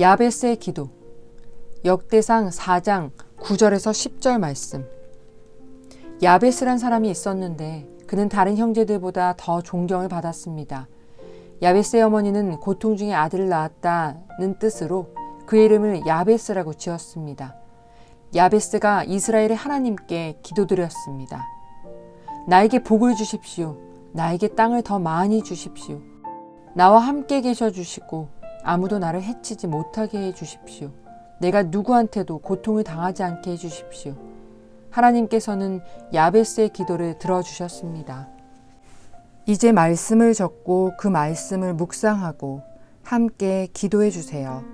야베스의 기도 역대상 4장 9절에서 10절 말씀 야베스란 사람이 있었는데 그는 다른 형제들보다 더 존경을 받았습니다. 야베스의 어머니는 고통 중에 아들을 낳았다는 뜻으로 그 이름을 야베스라고 지었습니다. 야베스가 이스라엘의 하나님께 기도드렸습니다. 나에게 복을 주십시오. 나에게 땅을 더 많이 주십시오. 나와 함께 계셔 주시고 아무도 나를 해치지 못하게 해 주십시오. 내가 누구한테도 고통을 당하지 않게 해 주십시오. 하나님께서는 야베스의 기도를 들어주셨습니다. 이제 말씀을 적고 그 말씀을 묵상하고 함께 기도해 주세요.